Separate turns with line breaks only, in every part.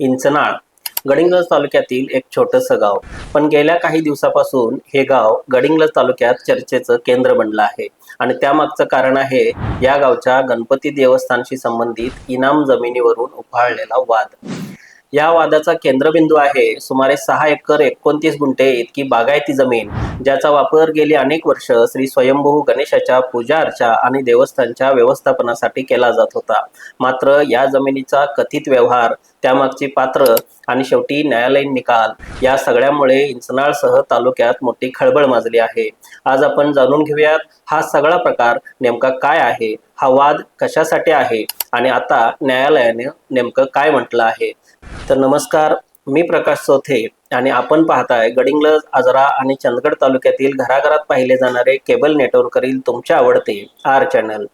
इंचनाळ गडिंग्लज तालुक्यातील एक छोटंसं गाव. पण गेल्या काही दिवसापासून हे गाव गडिंग्लज तालुक्यात चर्चेचं केंद्र बनलं आहे. आणि त्यामागचं कारण आहे या गावच्या गणपती देवस्थानशी संबंधित इनाम जमिनीवरून उफाळलेला वाद. या वादाचा केंद्रबिंदू आहे. सुमारे सहा एकर एकोणतीस गुंठे इतकी बागायती जमीन ज्याचा वापर गेली अनेक वर्ष श्री स्वयंभू गणेशाच्या पूजा अर्चा आणि देवस्थानच्या व्यवस्थापनासाठी केला जात होता. मात्र या जमिनीचा कथित व्यवहार त्यामागची पात्र आणि शेवटी न्यायालयीन निकाल या सगळ्यामुळे इंचनाळसह तालुक्यात मोठी खळबळ माजली आहे. आज आपण जाणून घेऊयात हा सगळा प्रकार नेमका काय आहे हा वाद कशासाठी आहे आणि आता न्यायालयाने नेमकं काय म्हटलं आहे. तर नमस्कार मी प्रकाश चौथे आणि आपण पाहताय गडिंग्लज आजरा आणि चंदगड तालुक्यातील घराघरात पाहिले जाणारे केबल नेटवर्कवरील तुमचे आवडते आर चॅनल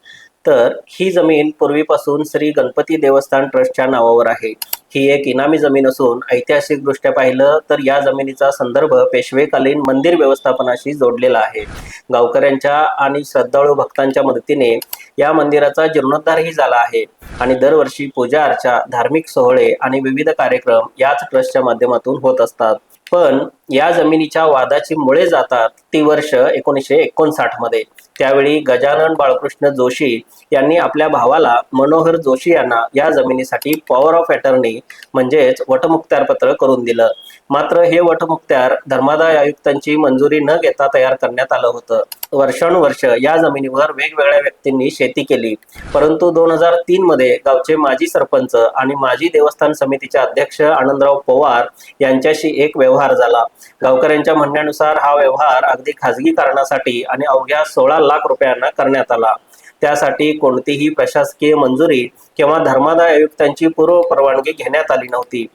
तर ही जमीन पूर्वीपासून श्री गणपती देवस्थान ट्रस्टच्या नावावर आहे. ही एक इनामी जमीन असून ऐतिहासिकदृष्ट्या पाहिलं तर या जमिनीचा संदर्भ पेशवेकालीन मंदिर व्यवस्थापनाशी जोडलेला आहे. गावकऱ्यांच्या आणि श्रद्धाळू भक्तांच्या मदतीने या मंदिराचा जीर्णोद्धारही झाला आहे. आणि दरवर्षी पूजा अर्चा धार्मिक सोहळे आणि विविध कार्यक्रम याच ट्रस्टच्या माध्यमातून होत असतात. पण या जमिनीच्या वादाची मुळे जातात ती वर्ष एकोणीसशे एकोणसाठमध्ये. त्यावेळी गजानन बाळकृष्ण जोशी यांनी आपल्या भावाला मनोहर जोशी यांना या जमिनीसाठी पॉवर ऑफ अटर्नी म्हणजेच वटमुक्त्यारपत्र करून दिलं. मात्र हे वटमुक्त्यार धर्मादाय आयुक्तांची मंजुरी न घेता तयार करण्यात आलं होतं. वर्षानुवर्ष या जमिनीवर वेगवेगळ्या व्यक्तींनी शेती केली. परंतु दोन हजार तीन मध्ये गावचे माजी सरपंच आणि माजी देवस्थान समितीचे अध्यक्ष आनंदराव पवार यांच्याशी एक व्यवहार झाला. गावकऱ्यांच्या म्हणण्यानुसार हा व्यवहार अगदी खाजगी कारणासाठी आणि अवघ्या सोळा लाख रुपयांना करण्यात आला. त्यासाठी कोणतीही प्रशासकीय मंजुरी किंवा धर्मादाय आयुक्तांची पूर्व परवानगी घेण्यात आली नव्हती.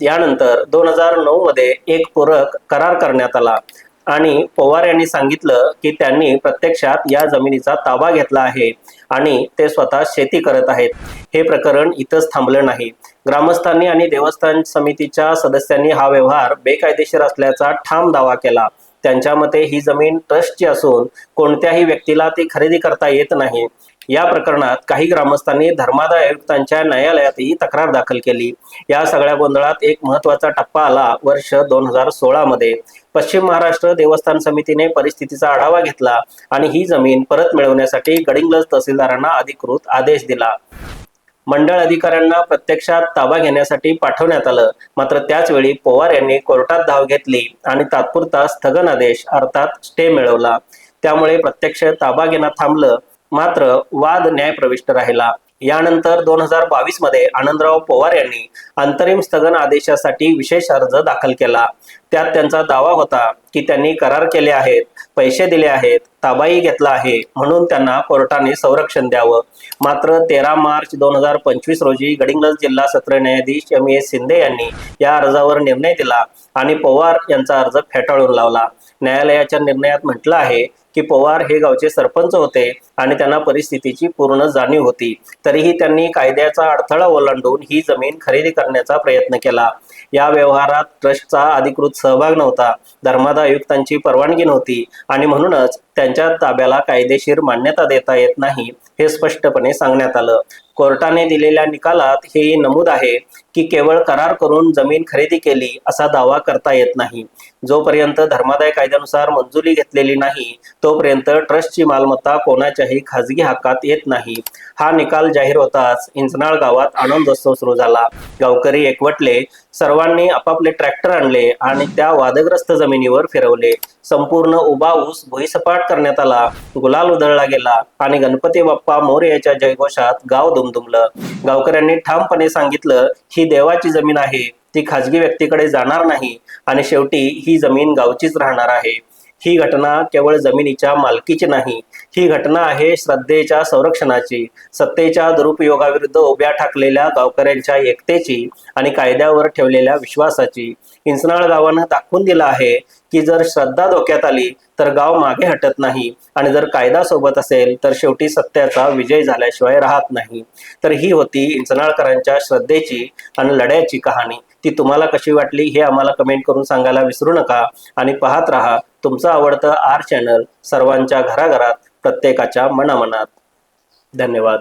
यानंतर दोन हजार नऊ मध्ये एक पूरक करार करण्यात आला. आणि पवार यांनी सांगितलं की त्यांनी प्रत्यक्षात या जमिनीचा ताबा घेतला आहे आणि ते स्वतः शेती करत आहेत. हे प्रकरण इथंच थांबलं नाही. ग्रामस्थांनी आणि देवस्थान समितीच्या सदस्यांनी हा व्यवहार बेकायदेशीर असल्याचा ठाम दावा केला. त्यांच्या मते ही जमीन ट्रस्टची असून कोणत्याही व्यक्तीला ती खरेदी करता येत नाही. या प्रकरणात काही ग्रामस्थांनी धर्मादाय आयुक्तांच्या न्यायालयातही तक्रार दाखल केली. या सगळ्या गोंधळात एक महत्त्वाचा टप्पा आला वर्ष दोन हजार सोळा मध्ये. पश्चिम महाराष्ट्र देवस्थान समितीने परिस्थितीचा आढावा घेतला आणि ही जमीन परत मिळवण्यासाठी गडिंगलज तहसीलदारांना अधिकृत आदेश दिला. मंडळ अधिकाऱ्यांना प्रत्यक्षात ताबा घेण्यासाठी पाठवण्यात आलं. मात्र त्याचवेळी पवार यांनी कोर्टात धाव घेतली आणि तात्पुरता स्थगन आदेश अर्थात स्टे मिळवला. त्यामुळे प्रत्यक्ष ताबा घेणं थांबलं. मात्र वाद न्यायप्रविष्ट राहिला. यानंतर दोन हजार बावीसमध्ये आनंदराव पवार यांनी अंतरिम स्थगन आदेशासाठी विशेष अर्ज दाखल केला. त्यात त्यांचा दावा होता की त्यांनी करार केले आहेत. पैसे दिले आहेत ताबाई घेतला आहे म्हणून त्यांना कोर्टाने संरक्षण द्यावं. मात्र तेरा मार्च दोन हजार पंचवीस रोजी गडिंग्लज जिल्हा सत्र न्यायाधीश एम एस शिंदे यांनी या अर्जावर निर्णय दिला आणि पवार यांचा अर्ज फेटाळून लावला. न्यायालयाच्या निर्णयात म्हटलं आहे की पवार हे गावचे सरपंच होते आणि त्यांना परिस्थितीची पूर्ण जाणीव होती. तरीही त्यांनी कायद्याचा अडथळा ओलांडून ही जमीन खरेदी करण्याचा प्रयत्न केला. या व्यवहारात ट्रस्टचा अधिकृत सहभाग नव्हता. धर्मादा आयुक्तांची परवानगी नव्हती आणि म्हणूनच त्यांच्या ताब्याला कायदेशीर मान्यता देता येत नाही हे स्पष्टपणे सांगण्यात आलं. कोर्टाने दिलेल्या निकालात हेही नमूद आहे की केवळ करार करून जमीन खरेदी केली असा दावा करता येत नाही. जोपर्यंत धर्मादाय कायद्यानुसार मंजुरी घेतलेली नाही तोपर्यंत ट्रस्टची मालमत्ता कोणाच्याही खाजगी हक्कात येत नाही. हा निकाल जाहीर होताच इंचनाळ गावात आनंदोत्सव सुरू झाला. गावकरी एकवटले सर्वांनी आपापले ट्रॅक्टर आणले आणि त्या वादग्रस्त जमिनीवर फिरवले. संपूर्ण उभा ऊस भुईसपाट करण्यात आला गुलाल उधळला गेला आणि गणपती बाप्पा मोरयाच्या जयघोषात गाव दुमदुमलं गावकऱ्यांनी ठामपणे सांगितलं ही देवाची जमीन आहे ती खाजगी व्यक्तीकडे जाणार नाही आणि शेवटी ही जमीन गावचीच राहणार आहे. ही घटना केवळ जमिनीच्या मालकीची नाही ही घटना आहे श्रद्धेच्या संरक्षणाची. सत्तेच्या दुरुपयोगाविरुद्ध उभ्या ठाकलेल्या गावकऱ्यांच्या एकतेची आणि कायद्यावर ठेवलेल्या विश्वासाची. इंचनाळ गावानं दाखवून दिलं आहे की जर श्रद्धा धोक्यात आली तर गाव मागे हटत नाही आणि जर कायदा सोबत असेल तर शेवटी सत्याचा विजय झाल्याशिवाय राहत नाही. तर ही होती इंचनाळकरांच्या श्रद्धेची आणि लढ्याची कहाणी. ती तुम्हाला कशी वाटली हे आम्हाला कमेंट करून सांगायला विसरू नका आणि पाहत राहा तुमचं आवडतं आर चॅनल सर्वांच्या घराघरात प्रत्येकाच्या मनामनात. धन्यवाद.